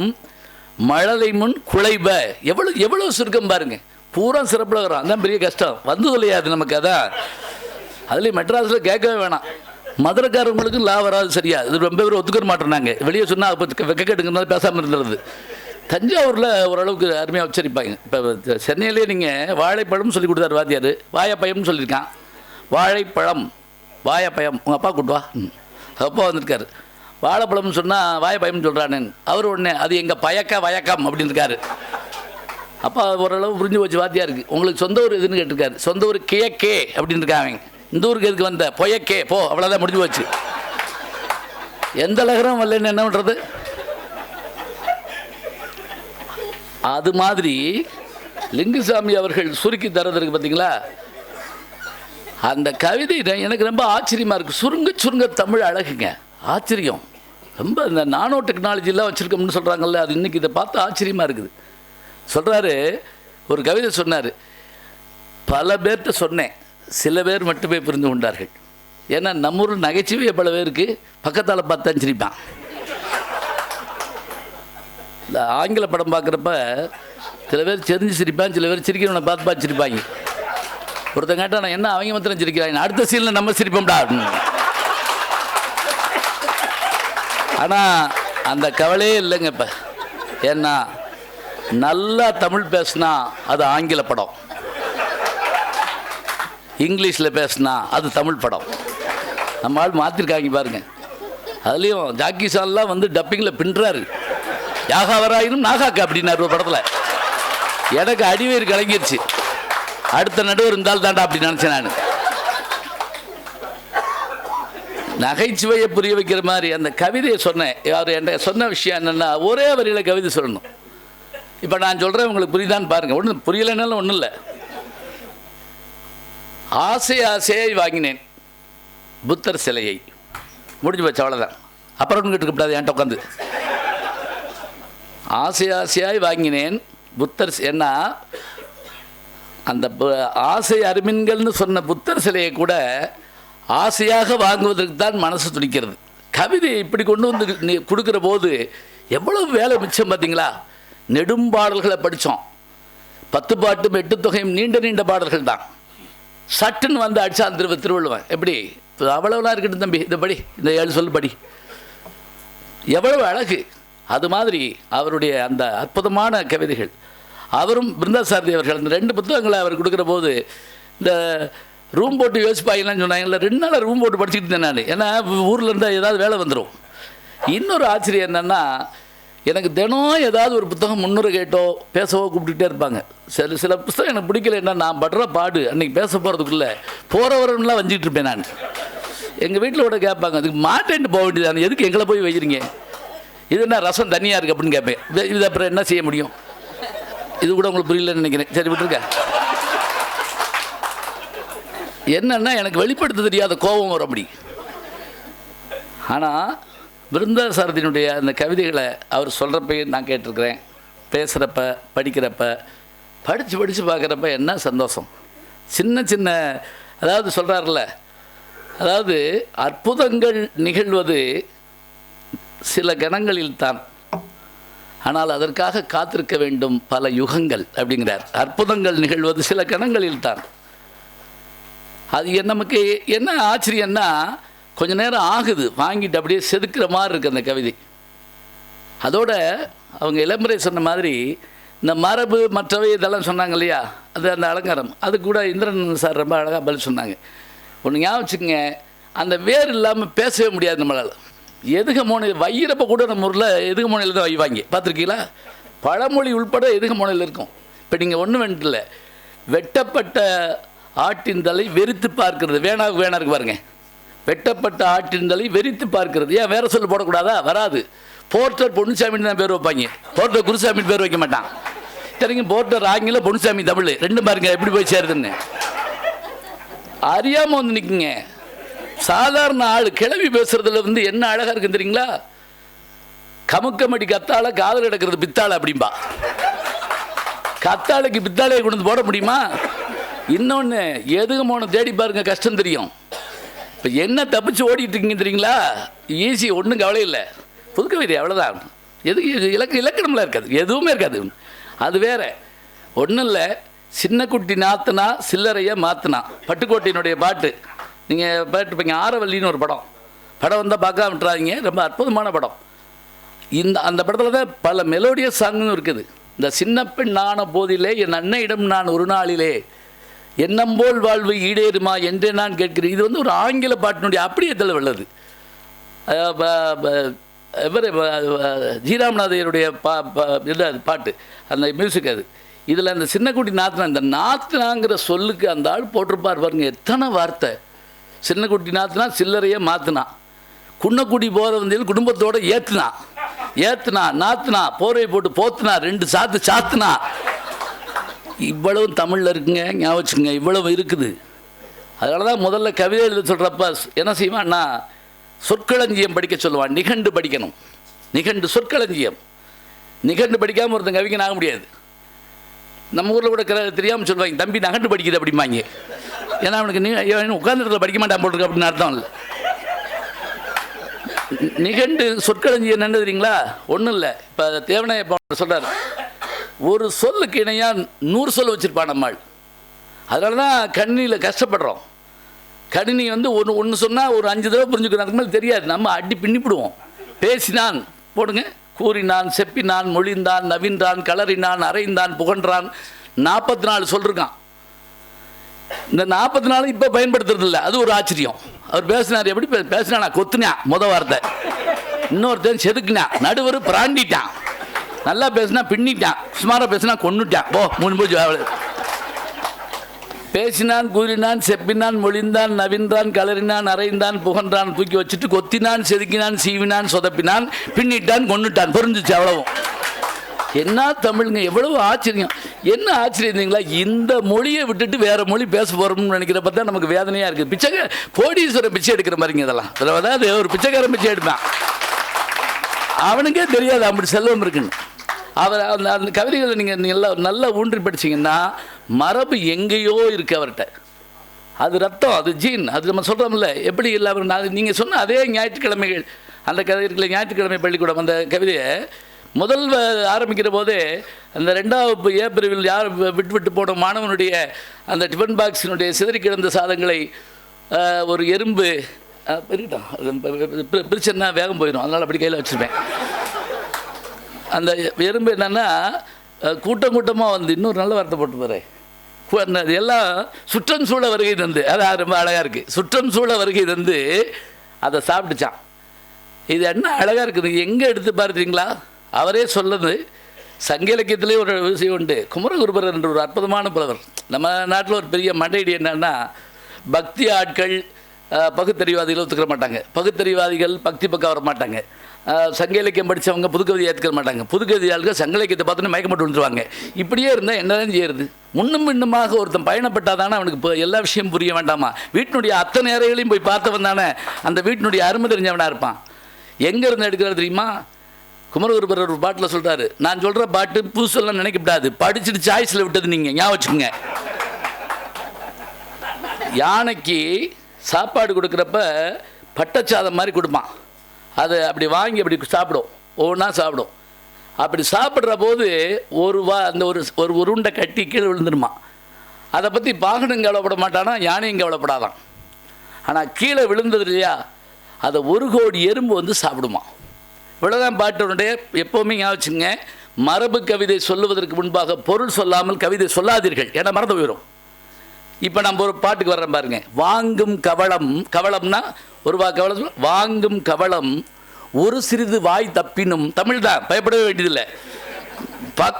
மழலை முன் குழைப. எவ்வளோ எவ்வளோ சுருக்கம் பாருங்க. பூரா சிறப்பில் வரும் அதான் பெரிய கஷ்டம். வந்து தொலையாது நமக்கு அதான். அதுலேயும் மெட்ராஸில் கேட்கவே வேணாம். மதுரைக்காரவங்களுக்கு லா வராது சரியா? இது ரொம்ப பேர் ஒத்துக்க மாட்டேறாங்க வெளியே சொன்னால் அப்போ வெக்கக்கெட்டுங்கிறத பேசாமல் இருந்துருது தஞ்சாவூரில் ஓரளவுக்கு அருமையாக உச்சரிப்பாங்க. இப்போ சென்னையிலே நீங்கள் வாழைப்பழம் சொல்லி கொடுத்தாரு வாத்தியார். வாயப்பயம்னு சொல்லியிருக்கான். வாழைப்பழம் வாழைப்பழம் உங்கள் அப்பா கூட்டுவா ம். அப்பா வந்திருக்காரு. வாழைப்பழம்னு சொன்னால் வாழைப்பழம்னு சொல்கிறானு அவர் உடனே அது எங்கள் பயக்க வயக்கம் அப்படின்னு இருக்காரு. அப்பா ஓரளவு புரிஞ்சு போச்சு வாத்தியாருக்கு. உங்களுக்கு சொந்த ஊர் எதுன்னு கேட்டிருக்காரு. சொந்த ஊர் கிழக்கே அப்படின்னு இருக்காங்க இந்த ஊருக்கு எதுக்கு வந்த? பொயக்கே போ. அவ்வளோதான் முடிஞ்சு போச்சு. எந்த லகரம் வரலன்னு என்ன பண்ணுறது அது மாதிரி லிங்குசாமி அவர்கள் சுருக்கி தரதற்கு பார்த்தீங்களா? அந்த கவிதை எனக்கு ரொம்ப ஆச்சரியமாக இருக்குது சுருங்க சுருங்க தமிழ் அழகுங்க. ஆச்சரியம். ரொம்ப இந்த நானோ டெக்னாலஜிலாம் வச்சுருக்கோம்னு சொல்கிறாங்கல்ல அது இன்றைக்கி இதை பார்த்து ஆச்சரியமாக இருக்குது. சொல்கிறாரு ஒரு கவிதை சொன்னார். பல பேர்கிட்ட சொன்னேன். சில பேர் மட்டுமே புரிந்து கொண்டார்கள். ஏன்னா நம்ம ஊர் நகைச்சுவை பல பேருக்கு பக்கத்தால் பார்த்து சிரிப்பான். இந்த ஆங்கில படம் பார்க்குறப்ப சில பேர் தெரிஞ்சு சிரிப்பான் சில பேர் சிரிக்கிறவனை பார்த்து பார்த்து சிரிப்பாங்க. ஒருத்தன் கேட்டா நான் என்ன அவங்க மாத்திரம் சிரிக்கிறாங்க அடுத்த சீனில் நம்ம சிரிப்போம்டா. ஆனால் அந்த கவலையே இல்லைங்க இப்போ. ஏன்னா நல்லா தமிழ் பேசுனா அது ஆங்கில படம். இங்கிலீஷில் பேசுனா அது தமிழ் படம். நம்ம ஆள் மாற்றிருக்காங்க பாருங்க. அதுலேயும் ஜாக்கி சான்லாம் வந்து டப்பிங்கில் பின்னுறாரு யாகாவராயினும் நாகாக்கு அப்படின்னாரு ஒரு படத்தில். எனக்கு அடிவேறு கலங்கிருச்சு. அடுத்த நடுவர் இருந்தால் தாண்டா அப்படி நினச்சேன் நான். நகைச்சுவையை புரிய வைக்கிற மாதிரி அந்த கவிதையை சொன்னேன். அவர் என்கிட்ட சொன்ன விஷயம் என்னென்னா ஒரே வரியில் கவிதை சொல்லணும். இப்போ நான் சொல்கிறேன் உங்களுக்கு புரியுதான்னு பாருங்கள் ஒன்றும் புரியலைனாலும் ஒன்றும் இல்லை. ஆசை ஆசையாய் வாங்கினேன். புத்தர் சிலையை. முடிஞ்சு போச்சு அவ்வளோதான் அப்புறம் ஒன்றும் கேட்டுக்கப்படாது என்கிட்ட உட்காந்து. ஆசை ஆசையாய் வாங்கினேன். புத்தர் சி- ஏன்னா அந்த ஆசை அருமின்கள்னு சொன்ன புத்தர் சிலையை கூட ஆசையாக வாங்குவதற்கு தான் மனசு துடிக்கிறது. கவிதையை இப்படி கொண்டு வந்து நீ கொடுக்குற போது எவ்வளவு வேலை மிச்சம் பார்த்தீங்களா நெடும்பாடல்களை படித்தோம் பத்து பாட்டும் எட்டு தொகையும் நீண்ட நீண்ட பாடல்கள் தான். சட்டுன்னு வந்து அடிச்சான் திரு திருவள்ளுவன். எப்படி? அவ்வளவுலாம் இருக்கட்டும் தம்பி. இந்த படி இந்த ஏழு சொல் படி. எவ்வளவு அழகு. அது மாதிரி அவருடைய அந்த அற்புதமான கவிதைகள். அவரும் பிருந்தாசாரதி அவர்கள் அந்த ரெண்டு புத்தகங்களை அவர் கொடுக்குற போது இந்த ரூம் போட்டு யோசிப்பாங்கன்னு சொன்னாங்கல்ல ரெண்டு நாள் ரூம் போட்டு படிச்சுட்டு இருந்தேன் நான். ஏன்னா ஊரில் இருந்தால் ஏதாவது வேலை வந்துடும் இன்னொரு ஆச்சரியம் என்னென்னா எனக்கு தினம் ஏதாவது ஒரு புத்தகம் முன்னுரை கேட்டோ பேசவோ கூப்பிட்டுட்டே இருப்பாங்க. சில சில புத்தகம் எனக்கு பிடிக்கலன்னா நான் படுற பாடு அன்றைக்கி பேச போகிறதுக்குள்ளே போகிறவரெல்லாம் வஞ்சிட்டு இருப்பேன் நான். எங்கள் வீட்டில் கூட கேட்பாங்க அதுக்கு மாட்டேன்ட்டு போக வேண்டியதானே எதுக்கு எங்களை போய் வைக்கிறீங்க? இது என்ன ரசம் தனியாக இருக்குது அப்படின்னு கேட்பேன். இது- அப்புறம் என்ன செய்ய முடியும்? இது கூட உங்களுக்கு புரியலன்னு நினைக்கிறேன். சரி விட்டுருக்க என்னன்னா எனக்கு வெளிப்படுத்த தெரியாத கோபம் வரும் அப்படி. ஆனால் பிருந்தாசாரதியினுடைய அந்த கவிதைகளை அவர் சொல்கிறப்பையும் நான் கேட்டிருக்கிறேன். பேசுகிறப்ப படிக்கிறப்ப படித்து படித்து பார்க்குறப்ப என்ன சந்தோஷம். சின்ன சின்ன அதாவது சொல்கிறார்ல அதாவது அற்புதங்கள் நிகழ்வது சில கணங்களில் தான் ஆனால் அதற்காக காத்திருக்க வேண்டும் பல யுகங்கள் அப்படிங்கிறார். அற்புதங்கள் நிகழ்வது சில கணங்களில் தான் அது நமக்கு என்ன ஆச்சரியன்னா கொஞ்ச நேரம் ஆகுது வாங்கிட்டு அப்படியே செதுக்கிற மாதிரி இருக்கு அந்த கவிதை. அதோட அவங்க இளம்பரை சொன்ன மாதிரி இந்த மரபு மற்றவை இதெல்லாம் சொன்னாங்க இல்லையா? அது அந்த அலங்காரம். அது கூட இந்திரன் சார் ரொம்ப அழகாக பதில் சொன்னாங்க. ஒன்று ஞாபகம் வச்சுக்கோங்க அந்த வேர் இல்லாமல் பேசவே முடியாது நம்மளால். எதுக மோனை வையிறப்ப கூட நம்ம ஊரில் எதுக மோனையில் தான் வைவாங்க. பார்த்துருக்கீங்களா? பழமொழி உள்பட எதுக மோனையில் இருக்கும். இப்போ நீங்கள் ஒன்றும் வேண்டில்ல வெட்டப்பட்ட ஆட்டின் தலை வெறுத்து பார்க்கிறது. வேணா வேணா இருக்கு பாருங்கள் வெட்டப்பட்ட ஆட்டின் தலை வெறித்து பார்க்கிறது. ஏன் வேற சொல்லு போடக்கூடாதா? வராது. போர்ட்டர் பொன்னுசாமின்னு தான் பேர் வைப்பாங்க. போர்ட்டர் குருசாமின்னு பேர் வைக்க மாட்டான். சரிங்க போர்ட்டர் ஆங்கில பொன்னுசாமி தமிழ். ரெண்டும் பாருங்க எப்படி போய் சேருதுன்னு. அறியாம வந்து நிற்குங்க சாதாரண ஆள் கிளவி பேசுறதுல வந்து என்ன அழகா இருக்கு தெரியுங்களா? கமுக்கமடி கத்தாழ காதல் எடுக்கிறது பித்தாள அப்படிம்பா. கத்தாழைக்கு பித்தாளையை கொண்டு வந்து போட முடியுமா? இன்னொன்று எதுக்கு போன தேடி பாருங்க கஷ்டம் தெரியும். இப்போ என்ன தப்பிச்சு ஓடிட்டு இருக்கீங்க தெரியுங்களா? ஈஸி ஒன்றும் கவலை இல்லை. புது கவிதை அவ்வளோதான் எதுக்கு இலக்கு இலக்கணம்லாம் இருக்காது. எதுவுமே இருக்காது. அது வேற. ஒன்றும் இல்லை. சின்ன குட்டி நாத்துனா சில்லறையை மாத்துனா. பட்டுக்கோட்டையினுடைய பாட்டு. நீங்கள் பாட்டுப்பீங்க ஆரவல்லின்னு ஒரு படம். படம் வந்தால் பார்க்காம விட்டுறாங்க ரொம்ப அற்புதமான படம். இந்த அந்த படத்தில் தான் பல மெலோடியஸ் சாங்கும் இருக்குது. இந்த சின்ன பெண் ஆன போதிலே என் அன்னையிடம் நான் ஒரு நாளிலே எண்ணம்போல் வாழ்வு ஈடேறுமா என்றே நான் கேட்கிறேன். இது வந்து ஒரு ஆங்கில பாட்டினுடைய அப்படியத்தில் உள்ளது. அஹ் ப- இவர் ஜீராமநாதையருடைய பா இது பாட்டு? அந்த மியூசிக் அது. இதில் அந்த சின்னக்குட்டி நாத்தனா இந்த நாத்தனாங்கிற சொல்லுக்கு அந்த ஆள் போட்டிருப்பார் பாருங்க எத்தனை வார்த்தை. சின்னக்குட்டி நாத்துனா சில்லறையே மாத்துனா. குன்னக்குடி போகிற வந்தியில் குடும்பத்தோடு ஏற்றுனா ஏத்துனா நாத்துனா போர்வை போட்டு போத்துனா ரெண்டு சாத்து சாத்துனா. இவ்வளவு தமிழில் இருக்குங்க ஞாபகம் வச்சுக்கோங்க இவ்வளவு இருக்குது. அதனால தான் முதல்ல கவிதை எழுத சொல்கிறப்ப என்ன செய்வான்னா சொற்களஞ்சியம் படிக்க சொல்லுவான் நிகண்டு படிக்கணும். நிகண்டு சொற்களஞ்சியம். நிகண்டு படிக்காமல் ஒருத்தன் கவிஞன் ஆக முடியாது. நம்ம ஊரில் கூட தெரியாமல் சொல்லுவாங்க தம்பி நகண்டு படிக்கிறது அப்படிம்பாங்க. ஏன்னா அவனுக்கு நீ உட்கார்ந்த இடத்துல படிக்க மாட்டான் போட்டுருக்கு அப்படின்னு அர்த்தம் இல்லை. நிகண்டு சொற்களஞ்சியம் என்ன தெரியுங்களா? ஒன்றும் இல்லை. இப்போ தேவனைய சொல்கிறார் ஒரு சொல்லுக்கு இணையாக நூறு சொல் வச்சுருப்பான் நம்மாள். அதனால தான் கணினியில் கஷ்டப்படுறோம். கணினி வந்து ஒன்று ஒன்று சொன்னால் ஒரு அஞ்சு தடவை புரிஞ்சுக்கணும் அதுக்கு மேலே தெரியாது. நம்ம அடி பின்னிப்பிடுவோம். பேசினான் போடுங்க. கூறினான் செப்பினான் மொழிந்தான் நவின்றான் கலறினான் அரைந்தான் புகன்றான். நாற்பத்தி நாலு சொல்லிருக்கான். இந்த நாற்பத்தி நாலு இப்போ பயன்படுத்துறது இல்லை அது ஒரு ஆச்சரியம். அவர் பேசினார் எப்படி பே- பேசினா கொத்துனா முத வார்த்தை. இன்னொருத்தன் செதுக்குனா நடுவர் பிராண்டிட்டான். நல்லா பேசினா பின்னிட்டான். சுமாராக பேசினா கொண்டுட்டான் போ மூணு போச்சு அவ்வளோ பேசினான் கூறினான் செப்பினான் மொழிந்தான் நவின்றான் கலறினான் அரைந்தான் புகன்றான் தூக்கி வச்சுட்டு கொத்தினான் செதுக்கினான் சீவினான் சொதப்பினான் பின்னிட்டான் கொன்னுட்டான். புரிஞ்சிச்சு அவ்வளவும் என்ன தமிழுங்க எவ்வளவு ஆச்சரியம். என்ன ஆச்சரியம் இருந்தீங்களா இந்த மொழியை விட்டுட்டு வேற மொழி பேச போறோம்னு நினைக்கிறப்ப தான் நமக்கு வேதனையா இருக்கு பிச்சைக்க கோடீஸ்வரன் பிச்சை எடுக்கிற மாதிரிங்க இதெல்லாம். அதாவது ஒரு பிச்சைக்காரன் பிச்சை எடுப்பான். அவனுக்கே தெரியாது அப்படி செல்வம் இருக்குன்னு. அவர் அந்த அந்த கவிதைகளை நீங்கள் நல்லா நல்லா ஊன்றி படிச்சீங்கன்னா மரபு எங்கேயோ இருக்கு அவர்கிட்ட. அது ரத்தம் அது ஜீன். அது நம்ம சொல்கிறோம்ல எப்படி இல்லை அவர் நான் நீங்கள் சொன்ன அதே ஞாயிற்றுக்கிழமைகள் அந்த கவிதைகளை ஞாயிற்றுக்கிழமை பள்ளிக்கூடம் அந்த கவிதையை முதல் ஆரம்பிக்கிற போதே அந்த ரெண்டாவது ஏ பிரிவில் யார் விட்டு விட்டு போன மாணவனுடைய அந்த டிஃபன் பாக்ஸினுடைய சிதறி கிடந்த சாதங்களை ஒரு எறும்பு இருக்கட்டும் அது வேகம் போயிடும். அதனால் அப்படி கையில் வச்சுருப்பேன். அந்த எறும்பு என்னென்னா கூட்டம் கூட்டமாக வந்து இன்னொரு நல்ல வார்த்தை போட்டு போகிறேன் அது எல்லாம் சுற்றம் சூழ வருகை தந்து. அது ரொம்ப அழகாக இருக்குது சுற்றம் சூழ வருகை தந்து அதை சாப்பிட்டுச்சான் இது என்ன அழகாக இருக்குது எங்கே எடுத்து பார்த்தீங்களா அவரே சொல்லுது சங்க இலக்கியத்திலே ஒரு விஷயம் உண்டு. குமரகுருபர் என்ற ஒரு அற்புதமான புலவர். நம்ம நாட்டில் ஒரு பெரிய மண்டைடி என்னன்னா பக்தி ஆட்கள் பகுத்தறிவாதிகள் ஒத்துக்கிற மாட்டாங்க. பகுத்தறிவாதிகள் பக்தி பக்கம் வர மாட்டாங்க சங்க இலக்கியம் படித்தவங்க புதுக்கவிதை ஏற்றுக்க மாட்டாங்க. புதுக்கவிதை ஆளுங்க சங்க இலக்கியத்தை பார்த்தோன்னே மயக்கப்பட்டு விழுந்துருவாங்க. இப்படியே இருந்தால் என்னதான் செய்யறது? முன்னும் பின்னுமாக ஒருத்தன் பயணப்பட்டாதானே அவனுக்கு இப்போ எல்லா விஷயம் புரிய வேண்டாமா? வீட்டினுடைய அத்தனை நேரங்களையும் போய் பார்த்தவன் தானே. அந்த வீட்டினுடைய அருமை தெரிஞ்சவனாக இருப்பான். எங்கே இருந்து தெரியுமா? குமரகுருபர் ஒரு பாட்டில் சொல்கிறாரு நான் சொல்கிற பாட்டு புதுசெல்லாம் நினைக்கப்படாது. படிச்சுட்டு சாய்ஸில் விட்டது நீங்கள் ஞாபகம் வச்சுக்கோங்க. யானைக்கு சாப்பாடு கொடுக்குறப்ப பட்டச்சாதம் மாதிரி கொடுப்பான். அதை அப்படி வாங்கி அப்படி சாப்பிடும். ஒவ்வொன்றா சாப்பிடும். அப்படி சாப்பிட்ற போது ஒரு வா அந்த ஒரு ஒரு உருண்டை கட்டி கீழே விழுந்துருமா. அதை பற்றி பாகனும் கவலைப்பட மாட்டானா யானையும் கவலைப்படாதான். ஆனால் கீழே விழுந்தது இல்லையா அதை ஒரு கோடி எறும்பு வந்து சாப்பிடுமா. இவ்வளோதான் பாட்டினுடைய எப்போவுமே ஞாபகம் மரபு கவிதை சொல்லுவதற்கு முன்பாக பொருள் சொல்லாமல் கவிதை சொல்லாதீர்கள் ஏன்னா மறந்து போயிடும் இப்போ நம்ம ஒரு பாட்டுக்கு வர்றோம் பாருங்க வாங்கும் கவளம் கவளம்னா ஒரு வா கவளம் சொல்ல- வாங்கும் கவளம் ஒரு சிறிது வாய் தப்பினும் தமிழ் தான் பயப்படவே வேண்டியதில்லை.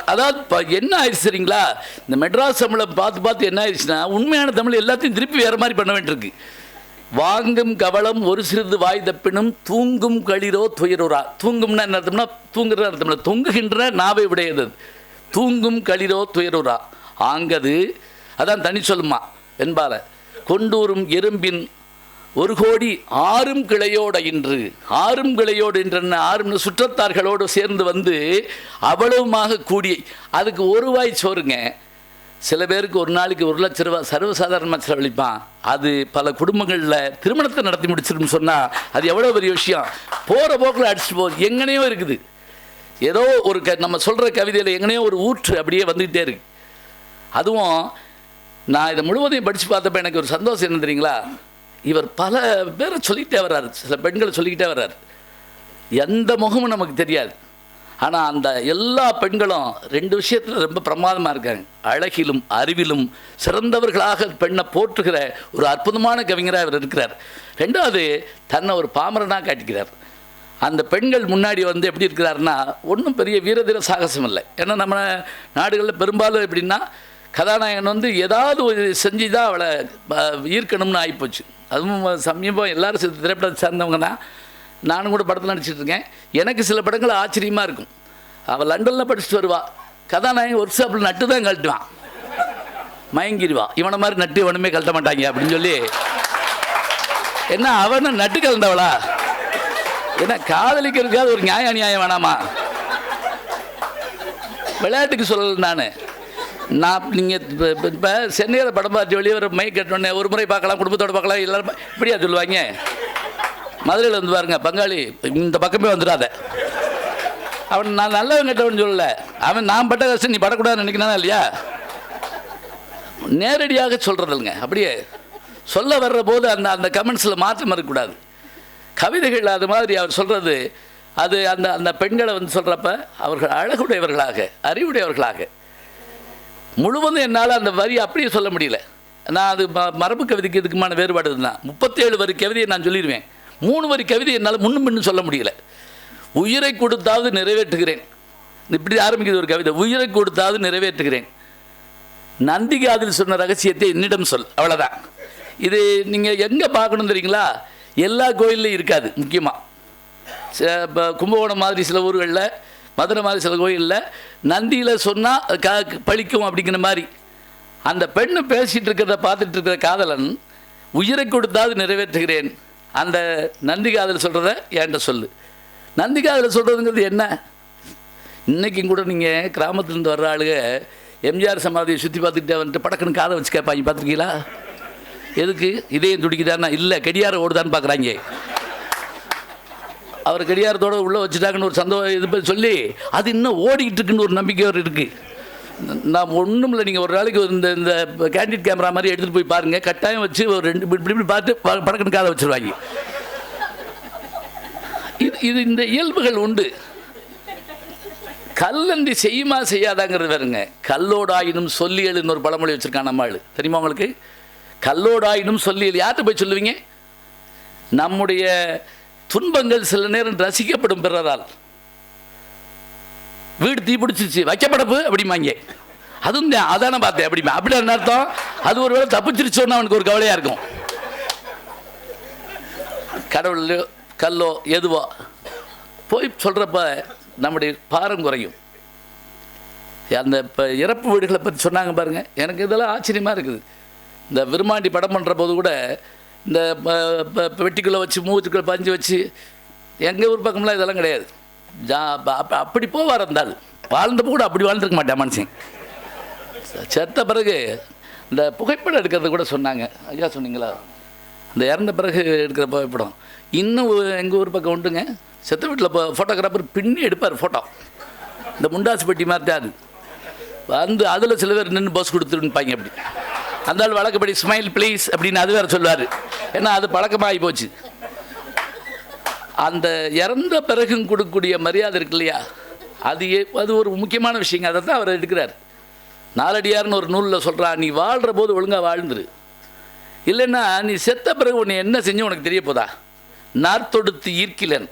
அதாவது ப- என்ன ஆயிடுச்சு சரிங்களா இந்த மெட்ராஸ் தமிழை பார்த்து பார்த்து என்ன ஆயிடுச்சுன்னா உண்மையான தமிழ் எல்லாத்தையும் திருப்பி வேறு மாதிரி பண்ண வேண்டியிருக்கு. வாங்கும் கவளம் ஒரு சிறிது வாய் தப்பினும் தூங்கும் களிரோ துயரோரா தூங்கும்னா என்ன அர்த்தம்னா தூங்குறதா அர்த்தம்ல தொங்குகின்ற நாவை உடையது. அது. தூங்கும் களிரோ துயரோரா ஆங்கது அதான் தனி சொல்லுமா என்பால கொண்டூரும் எறும்பின் ஒரு கோடி ஆறும் கிளையோட இன்று ஆறும் கிளையோடு இன்று ஆறும் சுற்றத்தார்களோடு சேர்ந்து வந்து அவ்வளவுமாக கூடி அதுக்கு ஒரு வாய் சோறுங்க. சில பேருக்கு ஒரு நாளைக்கு ஒரு லட்ச ரூபா சர்வசாதாரணமாக செலவழிப்பான் அது பல குடும்பங்களில் திருமணத்தை நடத்தி முடிச்சிருன்னு சொன்னால் அது எவ்வளோ பெரிய விஷயம். போகிற போக்கில் அடிச்சுட்டு போகுது எங்கனையோ இருக்குது. ஏதோ ஒரு க நம்ம சொல்கிற கவிதையில் எங்கனையோ ஒரு ஊற்று அப்படியே வந்துக்கிட்டே இருக்கு. அதுவும் நான் இதை முழுவதையும் படித்து பார்த்தப்ப எனக்கு ஒரு சந்தோஷம் என்ன தெரியுங்களா? இவர் பல பேரை சொல்லிக்கிட்டே வர்றாரு. சில பெண்களை சொல்லிக்கிட்டே வர்றாரு. எந்த முகமும் நமக்கு தெரியாது. ஆனால் அந்த எல்லா பெண்களும் ரெண்டு விஷயத்தில் ரொம்ப பிரமாதமாக இருக்காங்க. அழகிலும் அறிவிலும் சிறந்தவர்களாக பெண்ணை போற்றுகிற ஒரு அற்புதமான கவிஞராக இவர் இருக்கிறார். ரெண்டாவது தன்னை ஒரு பாமரனாக காட்டிக்கிறார். அந்த பெண்கள் முன்னாடி வந்து எப்படி இருக்கிறாருன்னா ஒன்றும் பெரிய வீரதீர சாகசம் இல்லை. ஏன்னா நம்ம நாடுகளில் பெரும்பாலும் எப்படின்னா கதாநாயகன் வந்து ஏதாவது ஒரு செஞ்சு தான் அவளை ஈர்க்கணும்னு ஆகிப்போச்சு அதுவும் சமீபம் எல்லாரும் திரைப்படத்தை சேர்ந்தவங்க தான் நானும் கூட படத்தில் நடிச்சிட்டு இருக்கேன். எனக்கு சில படங்கள் ஆச்சரியமாக இருக்கும். அவள் லண்டனில் படிச்சுட்டு வருவா. கதாநாயகன் ஒர்க் ஷாப்பில் நட்டு தான் கழட்டுவான். மயங்கிடுவா இவனை மாதிரி நட்டு இவனுமே கழட்ட மாட்டாங்க அப்படின்னு சொல்லி. என்ன அவனை நட்டு கலந்தவளா என்ன காதலிக்கிறதுக்காக ஒரு நியாய நியாயம் வேணாமா? விளையாட்டுக்கு சொல்லல நான். நான் நீங்கள் இப்போ இப்போ சென்னையில் படம் பார்த்து வெளியே ஒரு மைக் கட்டணுன்னே ஒரு முறை பார்க்கலாம் குடும்பத்தோடு பார்க்கலாம் எல்லாரும் இப்படியா சொல்லுவாங்க? மதுரையில் வந்து பாருங்க பங்காளி இந்த பக்கமே வந்துடாத. அவன் நான் நல்லவன் கெட்டவன் சொல்லல. அவன் நான் பட்ட கஷ்டம் நீ படக்கூடாதுன்னு நினைக்கிறானா இல்லையா? நேரடியாக சொல்கிறதில்லைங்க அப்படியே. சொல்ல வர்ற போது அந்த அந்த கமெண்ட்ஸில் மாற்றம் இருக்கக்கூடாது கவிதைகள் அது மாதிரி அவர் சொல்கிறது அது அந்த அந்த பெண்களை வந்து சொல்கிறப்ப அவர்கள் அழகுடையவர்களாக அறிவுடையவர்களாக. முழுவதும் என்னால் அந்த வரி அப்படியே சொல்ல முடியல. நான் அது ம- மரபு கவிதைக்கு இதுக்குமான வேறுபாடு தான் முப்பத்தேழு வரி கவிதையை நான் சொல்லிடுவேன் மூணு வரி கவிதை என்னால் முன்னும் பின்னும் சொல்ல முடியல. உயிரை கொடுத்தாவது நிறைவேற்றுகிறேன். இப்படி ஆரம்பிக்கிறது ஒரு கவிதை. உயிரை கொடுத்தாவது நிறைவேற்றுகிறேன். நந்திகாதில் சொன்ன ரகசியத்தை என்னிடம் சொல். அவ்வளோதான் இது நீங்கள் எங்கே பார்க்கணும் தெரியுங்களா? எல்லா கோயில்லையும் இருக்காது முக்கியமாக இப்போ கும்பகோணம் மாதிரி சில ஊர்களில் மதுரை மாதிரி சில கோயிலில் நந்தியில் சொன்னால் க பழிக்கும் அப்படிங்கிற மாதிரி. அந்த பெண்ணு பேசிகிட்டு இருக்கிறத பார்த்துட்டு இருக்கிற காதலன் உயிரை கொடுத்தாவது நிறைவேற்றுகிறேன். அந்த நந்தி காதல் சொல்கிறத என்கிட்ட சொல்லு. நந்தி காதல் சொல்கிறதுங்கிறது என்ன? இன்றைக்கும் கூட நீங்கள் கிராமத்துலேருந்து வர்ற ஆளுங்க எம்ஜிஆர் சமாதியை சுற்றி பார்த்துக்கிட்டே வந்துட்டு படக்குன்னு காதை வச்சு கேட்பாங்க பார்த்துருக்கீங்களா? எதுக்கு? இதயம் துடிக்குதான்னா இல்லை கடியாரம் ஓடுதான்னு பார்க்குறாங்க. அவர் கடியாரத்தோடு உள்ளே வச்சுட்டாங்கன்னு ஒரு சந்தோ இது போய் சொல்லி அது இன்னும் ஓடிக்கிட்டு இருக்குன்னு ஒரு நம்பிக்கை ஒரு இருக்குது நான் ஒன்றும் இல்லை நீங்கள் ஒரு நாளைக்கு இந்த இந்த கேண்டிட் கேமரா மாதிரி எடுத்துகிட்டு போய் பாருங்கள் கட்டாயம் வச்சு ஒரு ரெண்டு இப்படி இப்படி பார்த்து ப- படக்குன்னு காதை வச்சுருவாங்க. இது இது இந்த இயல்புகள் உண்டு. கல்லந்தி செய்யுமா செய்யாதாங்கிறது வேறுங்க. கல்லோடாயினும் சொல்லியல்னு ஒரு பழமொழி வச்சுருக்கான் நம்ம ஆளு. தெரியுமா உங்களுக்கு? கல்லோடாயினும் சொல்லியல். யார்கிட்ட போய் சொல்லுவீங்க? நம்முடைய துன்பங்கள் சில நேரம் ரசிக்கப்படும் பிறரால். வீடு தீபிடிச்சிச்சு வைக்கப்படப்பு? அப்படிம்பாங்க. அதுவும் தான் அதானே பார்த்தேன் அப்படிமா அப்படி என்ன அர்த்தம் அது ஒரு வேளை தப்பிச்சிருச்சோன்னு அவனுக்கு ஒரு கவலையாக இருக்கும். கடவுளோ கல்லோ எதுவோ. போய் சொல்கிறப்ப நம்முடைய பாரம் குறையும். அந்த இப்போ இறப்பு வீடுகளை பற்றி சொன்னாங்க பாருங்க. எனக்கு இதெல்லாம் ஆச்சரியமாக இருக்குது. இந்த விருமாண்டி படம் பண்ணுற போது கூட இந்த ப- ப- வெட்டிக்குள்ளே வச்சு மூச்சுக்குள்ளே பஞ்சு வச்சு எங்கள் ஊர் பக்கம்லாம் இதெல்லாம் கிடையாது. ஜா அப்படி போவார் இருந்தால் வாழ்ந்தப்போ கூட அப்படி வாழ்ந்துருக்க மாட்டேன் மனுஷன். செத்த பிறகு இந்த புகைப்படம் எடுக்கிறது கூட சொன்னாங்க. ஐயா சொன்னீங்களா? இந்த இறந்த பிறகு எடுக்கிற புகைப்படம். இன்னும் எங்கள் ஊர் பக்கம் உண்டுங்க. செத்த வீட்டில் இப்போ ஃபோட்டோகிராஃபர் பின்னி எடுப்பார் ஃபோட்டோ இந்த முண்டாசு பெட்டி மாதிரி தான் அது. வந்து அதில் சில பேர் நின்று பஸ் கொடுத்துருப்பாங்க அப்படி. அந்த ஆள் வழக்கப்படி ஸ்மைல் ப்ளீஸ் அப்படின்னு அது வேறு சொல்லுவார். ஏன்னா அது பழக்கமாகி போச்சு. அந்த இறந்த பிறகும் கொடுக்கக்கூடிய மரியாதை இருக்கு இல்லையா? அது ஏ- அது ஒரு முக்கியமான விஷயங்க. அதை தான் அவர் எடுக்கிறார். நாலடியார்னு ஒரு நூலில் சொல்கிறா நீ வாழ்கிற போது ஒழுங்காக வாழ்ந்துரு. இல்லைன்னா நீ செத்த பிறகு உன்னை என்ன செஞ்சு உனக்கு தெரிய போதா? நார்த்தொடுத்து ஈர்க்கிலன்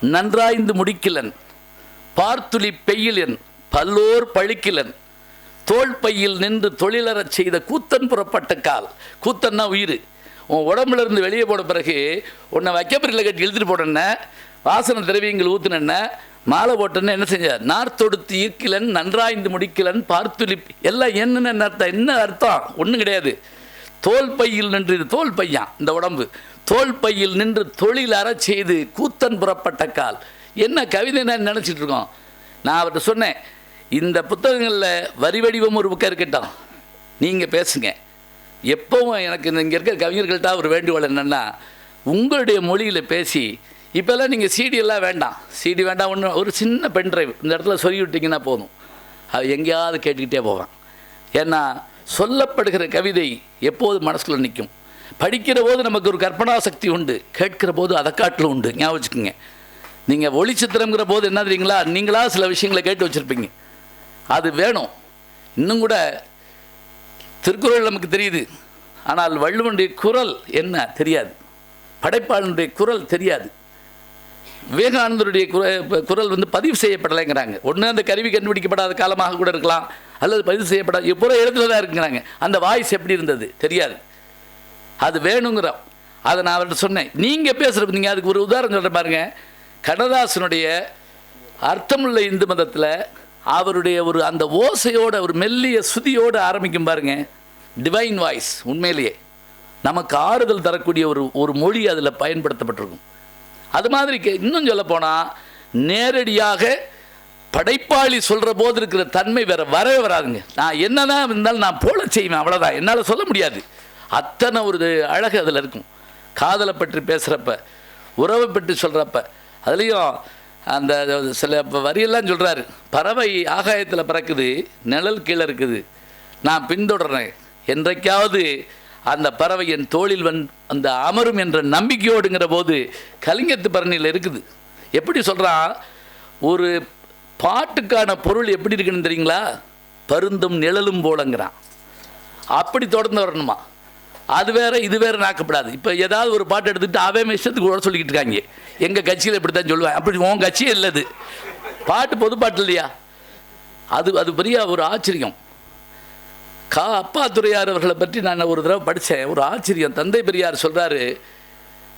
நன்றாய்ந்து முடிக்கிலன் பார்த்துளி பெய்யிலன் பல்லோர் பழிக்கிலன் தோல்பையில் நின்று தொழிலறச் செய்த கூத்தன் புறப்பட்ட கால். கூத்தன்னா உயிர். உன் உடம்புல இருந்து வெளியே போன பிறகு உன்னை வைக்கப்பரில் கட்டி இழுத்துட்டு போனேன்ன வாசனை திரவியங்கள் ஊத்துனேன்ன மாலை போட்டேன்னு என்ன செஞ்சார் நார் தொடுத்து ஈர்க்கிலன் நன்றாய்ந்து முடிக்கலன் பார்த்துளி எல்லாம் என்னென்ன என்ன அர்த்தம் என்ன அர்த்தம்? ஒன்றும் கிடையாது. தோல் பையில் நின்று இது தோல் பையான் இந்த உடம்பு. தோல் பையில் நின்று தொழில் அறச் செய்து கூத்தன் புறப்பட்ட கால். என்ன கவிதை நான் நினச்சிட்டு இருக்கோம்? நான் அவர்கிட்ட சொன்னேன் இந்த புத்தகங்களில் வரி வடிவம் ஒரு புக்கம் இருக்கட்டும். நீங்கள் பேசுங்க. எப்பவும் எனக்கு இங்கே இருக்கிற கவிஞர்கள்ட்ட ஒரு வேண்டுகோள் என்னென்னா உங்களுடைய மொழியில் பேசி இப்போல்லாம் நீங்கள் சீடியெல்லாம் வேண்டாம். சீடி வேண்டாம் ஒன்று ஒரு சின்ன பென் டிரைவ் இந்த இடத்துல சொல்லி விட்டிங்கன்னா போதும். அது எங்கேயாவது கேட்டுக்கிட்டே போவேன் ஏன்னா சொல்லப்படுகிற கவிதை எப்போது மனசில் நிற்கும் படிக்கிற போது நமக்கு ஒரு கற்பனா சக்தி உண்டு. கேட்கிற போது அதை காட்டில் உண்டு. ஞாபகம் வச்சுக்கோங்க. நீங்கள் ஒளி சித்திரங்கிற போது என்ன தெரியுங்களா? நீங்களாக சில விஷயங்களை கேட்டு வச்சுருப்பீங்க. அது வேணும். இன்னும் கூட திருக்குறள் நமக்கு தெரியுது. ஆனால் வள்ளுவனுடைய குரல் என்ன தெரியாது. படைப்பாளனுடைய குரல் தெரியாது. விவேகானந்தருடைய குரல் வந்து பதிவு செய்யப்படலைங்கிறாங்க. ஒன்று அந்த கருவி கண்டுபிடிக்கப்படாத காலமாக கூட இருக்கலாம். அல்லது பதிவு செய்யப்படாத எப்போ இடத்துல தான் இருக்குங்கிறாங்க. அந்த வாய்ஸ் எப்படி இருந்தது தெரியாது. அது வேணுங்கிறோம் அதை நான் அவர்கிட்ட சொன்னேன். நீங்கள் பேசுகிறது நீங்கள் அதுக்கு ஒரு உதாரணம் சொல்கிறேன் பாருங்க. கண்ணதாசனுடைய அர்த்தமுள்ள இந்து மதத்தில் அவருடைய ஒரு அந்த ஓசையோட ஒரு மெல்லிய சுதியோடு ஆரம்பிக்கும் பாருங்க. டிவைன் வாய்ஸ் உண்மையிலேயே. நமக்கு ஆறுதல் தரக்கூடிய ஒரு ஒரு மொழி அதில் பயன்படுத்தப்பட்டிருக்கும். அது மாதிரி கே- இன்னும் சொல்ல போனால் நேரடியாக படைப்பாளி சொல்கிற போது இருக்கிற தன்மை வேற வரவே வராதுங்க. நான் என்னதான் இருந்தாலும் நான் போல செய்வேன் அவ்வளோதான் என்னால் சொல்ல முடியாது. அத்தனை ஒரு அழகு அதில் இருக்கும். காதலை பற்றி பேசுகிறப்ப உறவை பற்றி சொல்கிறப்ப அதுலேயும் அந்த சில வரியெல்லாம் சொல்கிறாரு பறவை ஆகாயத்தில் பறக்குது நிழல் கீழே இருக்குது. நான் பின்தொடர்றேன். என்றைக்காவது அந்த பறவை என் தோளில் வந் அந்த அமரும் என்ற நம்பிக்கையோடுங்கிற போது கலிங்கத்து பரணியில் இருக்குது. எப்படி சொல்கிறான் ஒரு பாட்டுக்கான பொருள் எப்படி இருக்குன்னு தெரியுங்களா? பருந்தும் நிழலும் போலங்கிறான். அப்படி தொடர்ந்து வரணுமா? அது வேற இது வேற நாக்கப்படாது. இப்போ ஏதாவது ஒரு பாட்டு எடுத்துகிட்டு அவன் இஷ்டத்துக்கு கூட சொல்லிக்கிட்டு இருக்காங்க. எங்கள் கட்சியில் இப்படி தான் சொல்லுவேன். அப்படி உன் கட்சியே இல்லது. பாட்டு பொது பாட்டு இல்லையா? அது அது பெரிய ஒரு ஆச்சரியம். கா அப்பா துறையார் அவர்களை பற்றி நான் ஒரு தடவை படித்தேன் ஒரு ஆச்சரியம். தந்தை பெரியார் சொல்கிறாரு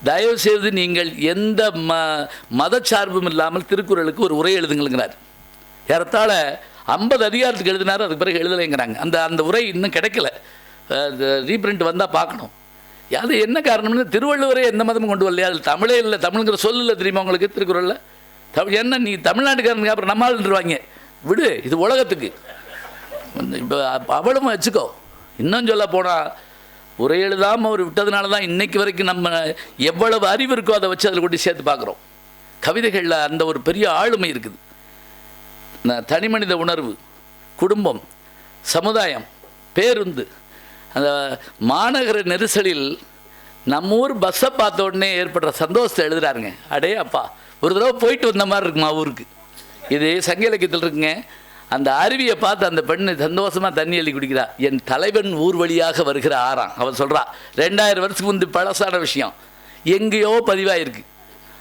தயவு செய்து நீங்கள் எந்த ம மதச்சார்பும் இல்லாமல் திருக்குறளுக்கு ஒரு உரை எழுதுங்களுங்கிறார். ஏறத்தாழ ஐம்பது அதிகாரத்துக்கு எழுதினாரு அதுக்கு பிறகு எழுதலைங்கிறாங்க. அந்த அந்த உரை இன்னும் கிடைக்கல. ரீப்ரிண்ட் வந்தால் பார்க்கணும். அது என்ன காரணம்னு திருவள்ளுவரே எந்த மதமும் கொண்டு வரலையா? அதில் தமிழே இல்லை. தமிழுங்கிற சொல்லில் தெரியுமா உங்களுக்கு? திருக்குறளில்? தமிழ் என்ன நீ தமிழ்நாட்டுக்காரனுக்கு அப்புறம் நம்மாள்ன்றவாங்க விடு இது உலகத்துக்கு. இப்போ அவளும் வச்சுக்கோ. இன்னும் சொல்ல போனால் உரை எழுதாமல் அவர் விட்டதுனால தான் இன்றைக்கு வரைக்கும் நம்ம எவ்வளவு அறிவு இருக்கோ அதை வச்சு அதில் கொண்டு சேர்த்து பார்க்குறோம். கவிதைகளில் அந்த ஒரு பெரிய ஆளுமை இருக்குது. தனி மனித உணர்வு குடும்பம் சமுதாயம் பேருந்து அந்த மாநகர நெரிசலில் நம்ம ஊர் பஸ்ஸை பார்த்த உடனே ஏற்படுற சந்தோஷத்தை எழுதுறாருங்க. அடே அப்பா ஒரு தடவை போயிட்டு வந்த மாதிரி இருக்குமா ஊருக்கு? இது சங்க இலக்கியத்தில் இருக்குங்க. அந்த அருவியை பார்த்து அந்த பெண்ணு சந்தோஷமாக தண்ணி அள்ளி குடிக்கிறா. என் தலைவன் ஊர் வழியாக வருகிற ஆறாம் அவன் சொல்கிறா ரெண்டாயிரம் வருஷத்துக்கு முந்தி பழசான விஷயம். எங்கேயோ பதிவாயிருக்கு.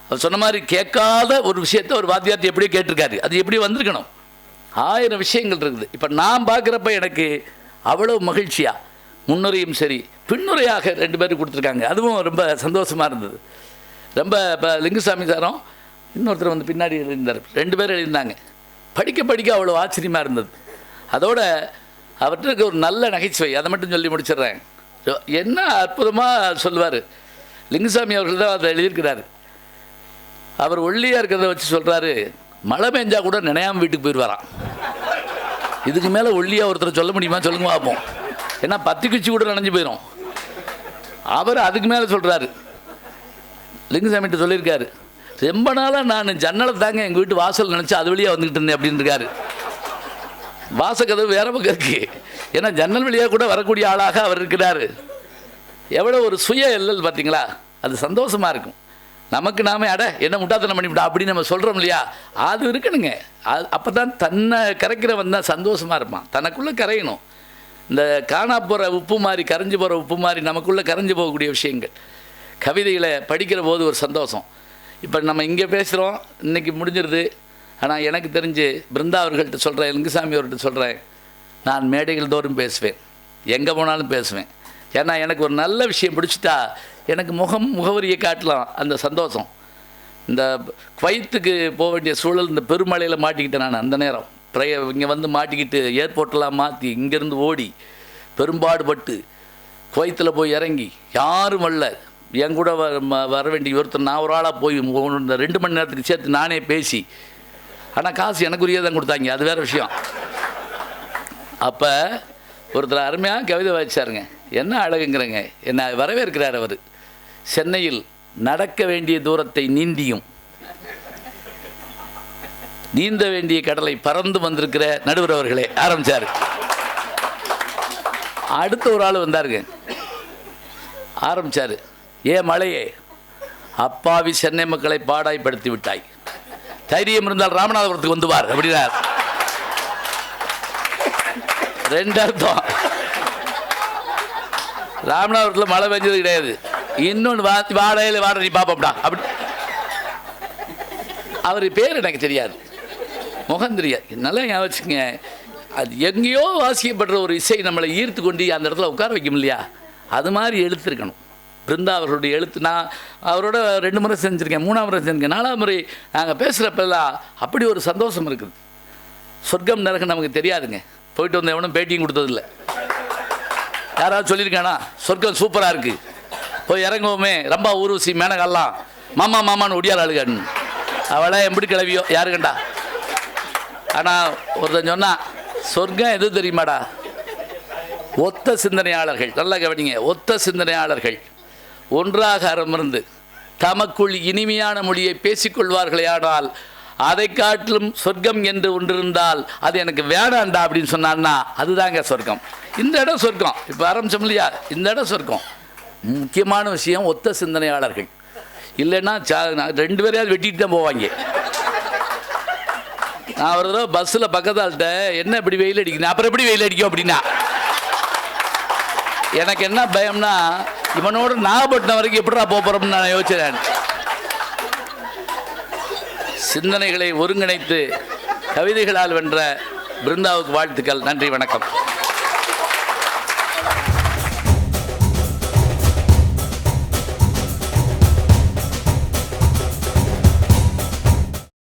அவர் சொன்ன மாதிரி கேட்காத ஒரு விஷயத்தை ஒரு வாத்தியார்த்தி எப்படியோ கேட்டிருக்காரு. அது எப்படி வந்திருக்கணும்? ஆயிரம் விஷயங்கள் இருக்குது. இப்போ நான் பார்க்குறப்ப எனக்கு அவ்வளோ மகிழ்ச்சியாக முன்னுரையும் சரி. பின்னுரையாக ரெண்டு பேரும் கொடுத்துருக்காங்க. அதுவும் ரொம்ப சந்தோஷமாக இருந்தது. ரொம்ப இப்போ லிங்குசாமி சாரும் இன்னொருத்தர் வந்து பின்னாடி எழுதியிருந்தார். ரெண்டு பேரும் எழுதியிருந்தாங்க. படிக்க படிக்க அவ்வளோ ஆச்சரியமாக இருந்தது. அதோட அவர்கிட்ட ஒரு நல்ல நகைச்சுவை அதை மட்டும் சொல்லி முடிச்சிடுறேன். என்ன அற்புதமாக சொல்லுவார். லிங்குசாமி அவர்கள் தான் அதை எழுதியிருக்கிறார். அவர் ஒல்லியாக இருக்கிறத வச்சு சொல்கிறாரு மழை பெஞ்சா கூட நினையாமல் வீட்டுக்கு போயிடுவாராம் இதுக்கு மேலே ஒல்லியாக ஒருத்தர் சொல்ல முடியுமா? சொல்லுங்க பார்ப்போம். ஏன்னா பத்து குச்சி கூட நினைஞ்சு போயிடும் அவர் அதுக்கு மேலே சொல்கிறாரு லிங்கசாமிகிட்ட சொல்லியிருக்காரு. ரொம்ப நாளாக நான் ஜன்னலை தாங்க எங்கள் வீட்டு வாசல் நினச்சி அது வழியாக வந்துக்கிட்டு இருந்தேன் அப்படின்னு இருக்காரு வாசக்கதவு வேற பக்கம் இருக்கு. ஏன்னா ஜன்னல் வழியாக கூட வரக்கூடிய ஆளாக அவர் இருக்கிறாரு. எவ்வளோ ஒரு சுய எல்லல் பார்த்தீங்களா? அது சந்தோஷமாக இருக்கும். நமக்கு நாமே அட என்ன முட்டாத்தனம் பண்ணிவிட்டா அப்படின்னு நம்ம சொல்கிறோம் இல்லையா? அது இருக்கணுங்க. அது அப்போ தான் தன்னை கரைக்கிறவன் தான் சந்தோஷமாக இருப்பான். தனக்குள்ளே கரையணும். இந்த காணா போகிற உப்பு மாதிரி கரைஞ்சி போகிற உப்பு மாதிரி நமக்குள்ளே கரைஞ்சி போகக்கூடிய விஷயங்கள். கவிதைகளை படிக்கிற போது ஒரு சந்தோஷம். இப்போ நம்ம இங்கே பேசுகிறோம் இன்றைக்கி முடிஞ்சிருது. ஆனால் எனக்கு தெரிஞ்சு பிருந்தா அவர்கள்ட்ட சொல்கிறேன் லிங்குசாமி அவர்கிட்ட சொல்கிறேன் நான் மேடைகள் தோறும் பேசுவேன். எங்கே போனாலும் பேசுவேன். ஏன்னா எனக்கு ஒரு நல்ல விஷயம் பிடிச்சிட்டா எனக்கு முகம் முகவரியை காட்டலாம் அந்த சந்தோஷம். இந்த குவைத்துக்கு போக வேண்டிய சூழல் இந்த பெருமழையில் மாட்டிக்கிட்டேன் நான் அந்த நேரம். ட்ரை இங்கே வந்து மாட்டிக்கிட்டு ஏர்போர்ட்டெலாம் மாற்றி இங்கேருந்து ஓடி பெரும்பாடுபட்டு குவைத்தில் போய் இறங்கி யாரும் வரல. என் கூட வர வர வேண்டிய ஒருத்தர் நான் ஒரு ஆளாக போய் இந்த ரெண்டு மணி நேரத்துக்கு சேர்த்து நானே பேசி. ஆனால் காசு எனக்குரிய தான் கொடுத்தாங்க அது வேறு விஷயம். அப்போ ஒருத்தர் அருமையாக கவிதை வச்சாருங்க என்ன அழகுங்கிறங்க. என்ன வரவேற்கிறார் அவர். சென்னையில் நடக்க வேண்டிய தூரத்தை நீந்தியும். நீந்த வேண்டிய கடலை பறந்து வந்திருக்கிற நடுவர் அவர்களே ஆரம்பிச்சார். அடுத்த ஒரு ஆள் வந்தாருங்க. ஆரம்பிச்சாரு. ஏ மலையே அப்பாவி சென்னை மக்களை பாடாய்படுத்தி விட்டாய். தைரியம் இருந்தால் ராமநாதபுரத்துக்கு வந்துவார் அப்படின்னார். ரெண்டு அர்த்தம். ராமநாதபுரத்தில் மழை பெஞ்சது கிடையாது. இன்னொன்று வா வாடையில் வாட நீ பார்ப்போம்டா அப்படி. அவர் பேர் எனக்கு தெரியாது. முகம் நல்லா ஞாபகம் அது எங்கேயோ வாசிக்கப்படுற ஒரு இசை நம்மளை ஈர்த்து கொண்டு அந்த இடத்துல உட்கார வைக்கும் இல்லையா? அது மாதிரி எழுத்துருக்கணும் பிருந்தா அவர்களுடைய எழுத்து. நான் அவரோட ரெண்டு முறை செஞ்சுருக்கேன் மூணாம் முறை செஞ்சுருக்கேன் நாலாம் முறை நாங்கள் பேசுகிறப்பெல்லாம் அப்படி ஒரு சந்தோஷம் இருக்குது. சொர்க்கம் நரகம் நமக்கு தெரியாதுங்க. போயிட்டு வந்த எவனும் பேட்டியும் கொடுத்ததில்ல. யாராவது சொல்லியிருக்கானா? சொர்க்கம் சூப்பராக இருக்குது போய் இறங்குவோமே. ரொம்ப ஊர்வசி மேனகல்லாம் மாமா மாமான்னு ஒடியால் ஆளுகன்னு அவளை எப்படி கிளவியோ? யாரு கண்டா ஆனால் ஒருத்தன் சொன்னால் சொர்க்கம் எது தெரியுமாடா? ஒத்த சிந்தனையாளர்கள் நல்லா கவனிங்க ஒத்த சிந்தனையாளர்கள். ஒன்றாக அமர்ந்து தமக்குள் இனிமையான மொழியை பேசிக்கொள்வார்களே ஆனால் அதை காட்டிலும் சொர்க்கம் என்று ஒன்றிருந்தால் அது எனக்கு வேணாண்டா அப்படின்னு சொன்னான்னா அதுதாங்க சொர்க்கம். இந்த இடம் சொர்க்கம். இப்போ ஆரம்பிச்சோம் இல்லையா? இந்த இடம் சொர்க்கம். முக்கியமான விஷயம் ஒத்த சிந்தனையாளர்கள். இல்லைன்னா சா- ரெண்டு பேரையாவது வெட்டிட்டு தான் போவாங்க. நான் ஒரு தடவை பஸ்ஸில் பக்கத்தாள்கிட்ட என்ன இப்படி வெயில் அடிக்கணும் அப்புறம் எப்படி வெயில் அடிக்கும்? அப்படின்னா எனக்கு என்ன பயம்னா இவனோட நாகப்பட்டினம் வரைக்கும் எப்படிடா போக போகிறோம்னு நான் யோசிச்சேன் சிந்தனைகளை ஒருங்கிணைத்து கவிதைகளால் வென்ற பிருந்தாவுக்கு வாழ்த்துக்கள். நன்றி வணக்கம்.